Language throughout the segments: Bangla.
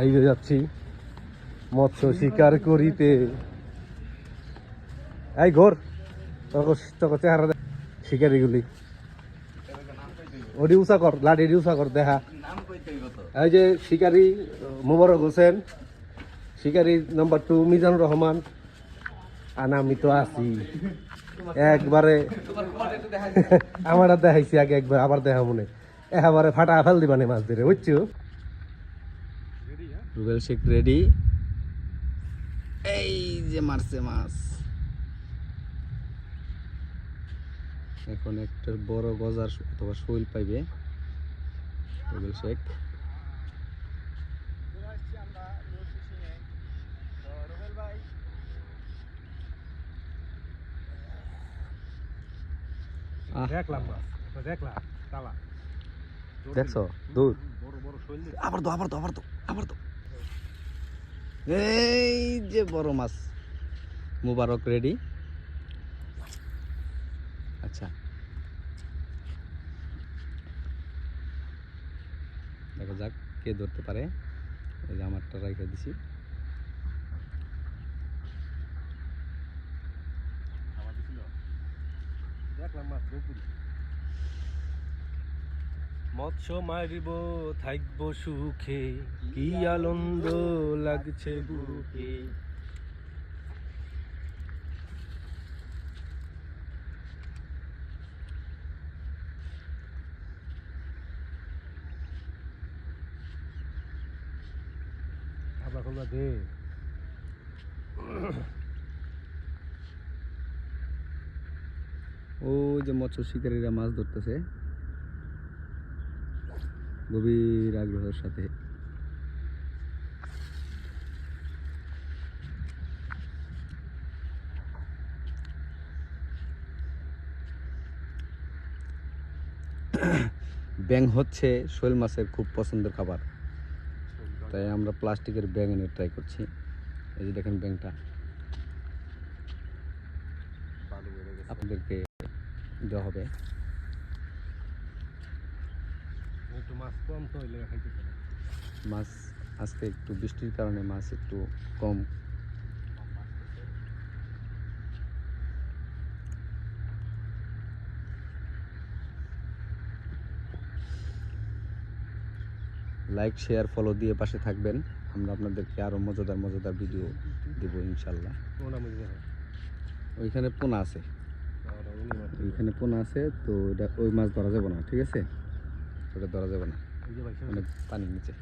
এই যে যাচ্ছি। মৎস্য শিকার করিতে। এই ঘোর তোকে চেহারা শিকারিগুলি। ওডি উষা কর লাডি উষা কর দেখা। এই যে শিকারি মুবারক হোসেন, শিকারি নাম্বার টু মিজানুর রহমান। আর আমি তো আছি। একবারে আমার দেখাইছি আগে একবার, আবার দেখা মনে একেবারে ফাটা ফেল দিবানে মাছ ধরে, বুঝছ? রুবেল শেখ রেডি এই যে মারছে মাছ। এখন একটা বড় গজার অথবা শৈল পাইবে। রুবেল শেখ দেখছ? দূর। বড় বড় শৈল আবার তো আবার তো আবার তো আবার তো এই যে বড় মাছ। মুবারক রেডি আচ্ছা। দেখা যাক কে ধরতে পারে। এই যে আমারটা রাইখা দিছি। দেখলাম পুকুরি মৎস্য মারিব, থাকব সুখে। কি আনন্দ লাগছে বুকে। আবার কোনটা দে। ও যে মৎস্য শিকারীরা মাছ ধরতেছে। গভীর আগ্রহের সাথে। ব্যাং হচ্ছে শোল মাছের খুব পছন্দের খাবার। তাই আমরা প্লাস্টিকের ব্যাং এনে ট্রাই করছি। এই যে দেখেন ব্যাংটা আপনাদেরকে দেওয়া হবে একটু মাছ কম তো হইলে খাইতে পারে মাছ আজকে একটু বৃষ্টির কারণে মাছ একটু কম। লাইক শেয়ার ফলো দিয়ে পাশে থাকবেন। আমরা আপনাদেরকে আরও মজাদার মজাদার ভিডিও দেবো ইনশাল্লাহ। ওইখানে পোনা আছে। ওইখানে পোনা আছে তো ওটা ওই মাছ ধরা যাবে না ঠিক আছে? ওটা ধরা যাবে না। মানে পানির নিচে।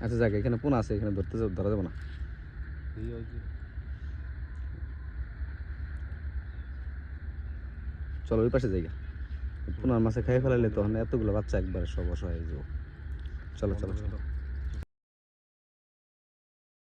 আচ্ছা যাক এখানে পোনা আছে এখানে ধরতে যাব- ধরা যাবে না। চলো ওই পাশে জায়গা। পোনার মাছে খাই ফেলাইলে তখন এতগুলো বাচ্চা একবারে সব অসহায় হয়ে যাব। চলো চলো চলো।